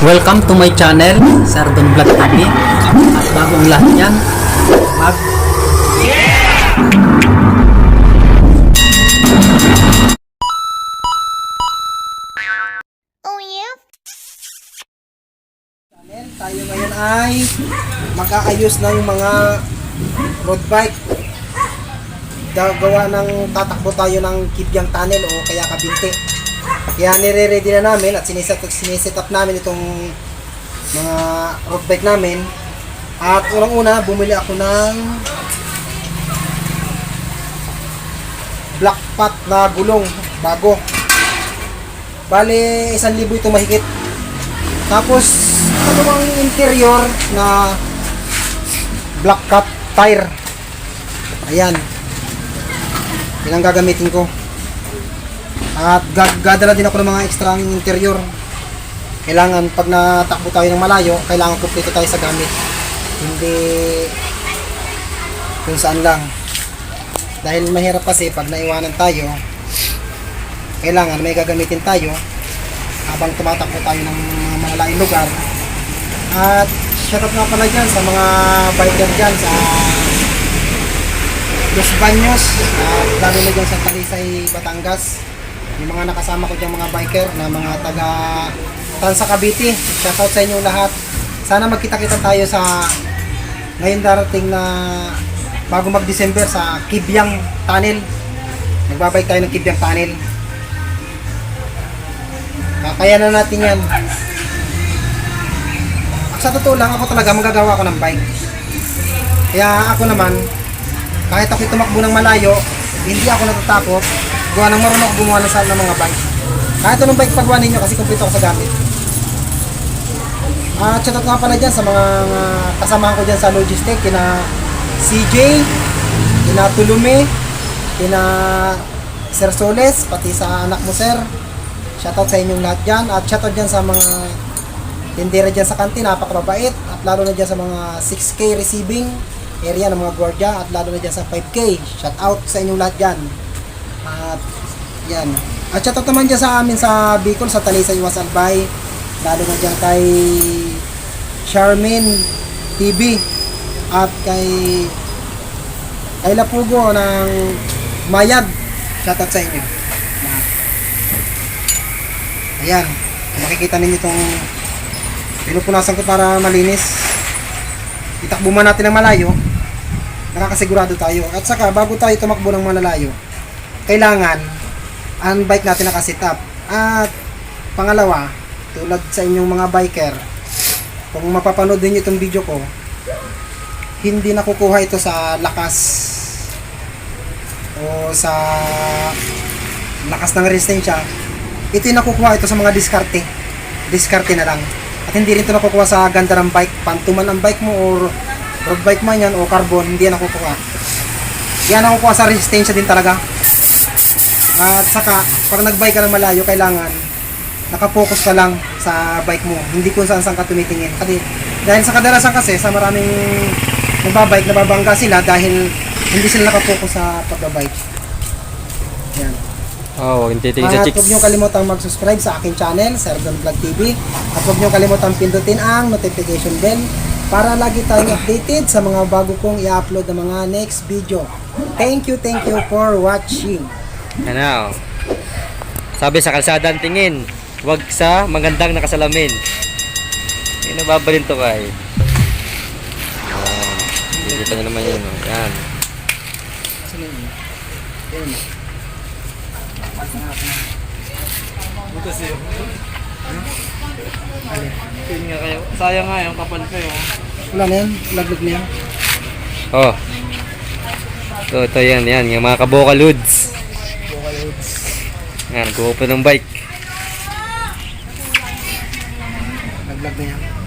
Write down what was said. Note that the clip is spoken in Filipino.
Welcome to my channel, Sardon Vlog TV. At bagong lahat yan, mag Oh yeah? Channel, tayo ngayon ay mag-aayos ng mga road bike. Gagawa ng tatakbo tayo ng Kibyang Tunnel o kaya Kabinte. Kaya nire-ready na namin at siniset, siniset up namin itong mga road bike namin. At unang-una, bumili ako ng black pot na gulong bago. Bale, isang libo ito mahigit. Tapos, ano bang interior na black cap tire. Ayan. Yan ang gagamitin ko. At gag- din ako ng mga extra interior. Kailangan pag natakbo tayo ng malayo, kailangan kumpleto tayo sa gamit. Hindi kung saan lang. Dahil mahirap kasi pag naiwanan tayo, kailangan may gagamitin tayo habang tumatakbo tayo ng mga malalayong lugar. At shoutout nga pala dyan sa mga biker dyan sa Los Baños at lalo na dyan sa Talisay, Batangas. Yung mga nakasama ko dyan mga biker na mga taga Tansa Cavite. Shoutout sa inyong lahat. Sana magkita-kita tayo sa ngayon darating na bago mag-December sa Kibyang Tunnel. Nagbabike tayo ng Kibyang Tunnel. Kakayanan natin yan. Sa totoo lang, ako talaga magagawa ko ng bike. Kaya ako naman, kahit ako tumakbo ng malayo, hindi ako natatakot. Gawa ng marunong ako gumawa ng, sa- ng mga bike. Kahit anong bike paggawa ninyo kasi kumpleto ako sa gamit. At shoutout nga pala dyan sa mga uh, kasamahan ko dyan sa logistic, kina CJ, kina Tulume, kina Sir Soles, pati sa anak mo sir. Shoutout sa inyong lahat dyan. At shoutout dyan sa mga tindera dyan sa kantin, napakababait. At lalo na dyan sa mga 6K receiving area ng mga gwardiya. At lalo na dyan sa 5K. Shoutout sa inyong lahat dyan. At yan. At shoutout naman dyan sa amin sa Bicol, sa Talisay Iwas Albay. Lalo na dyan kay Charmin TV. At kay kay Lapugo ng Mayad. Shoutout sa inyo. Ayan, makikita ninyo itong pinupunasan ko para malinis. Itakbo man natin ng malayo, nakakasigurado tayo. At saka, bago tayo tumakbo ng malalayo, kailangan ang bike natin nakasit up. At pangalawa, tulad sa inyong mga biker, kung mapapanood din nyo itong video ko, hindi nakukuha ito sa lakas o sa lakas ng resistensya ito yung nakukuha ito sa mga diskarte. Diskarte na lang. At hindi rin ito nakukuha sa ganda ng bike. Pantuman ang bike mo or road bike man yan o carbon, hindi yan nakukuha. Yan nakukuha sa resistensya din talaga. At saka, pag nagbike ka ng malayo, kailangan nakapokus ka lang sa bike mo. Hindi kung saan saan ka tumitingin. Kasi, dahil sa kadalasan kasi, sa maraming nagbabike, nababangga sila dahil hindi sila nakapokus sa pagbabike. Yan. Oh, titigil sa At chicks. huwag niyo kalimutang mag-subscribe sa aking channel, Serdon Vlog TV. At huwag niyo kalimutang pindutin ang notification bell para lagi tayong updated sa mga bago kong i-upload na mga next video. Thank you, thank you for watching. Ano? Sabi sa kalsada ang tingin, wag sa magandang nakasalamin. Yung nababalin to kay. Ayan. Dito na naman yun. oh. Yan. Yun nga kayo. Sayang nga yung kapal kayo. Wala na yan, laglag na yan. Oh. So, ito yan, yan. Yung mga kaboka loads. Yan, kuha pa ng bike. Laglag na yan.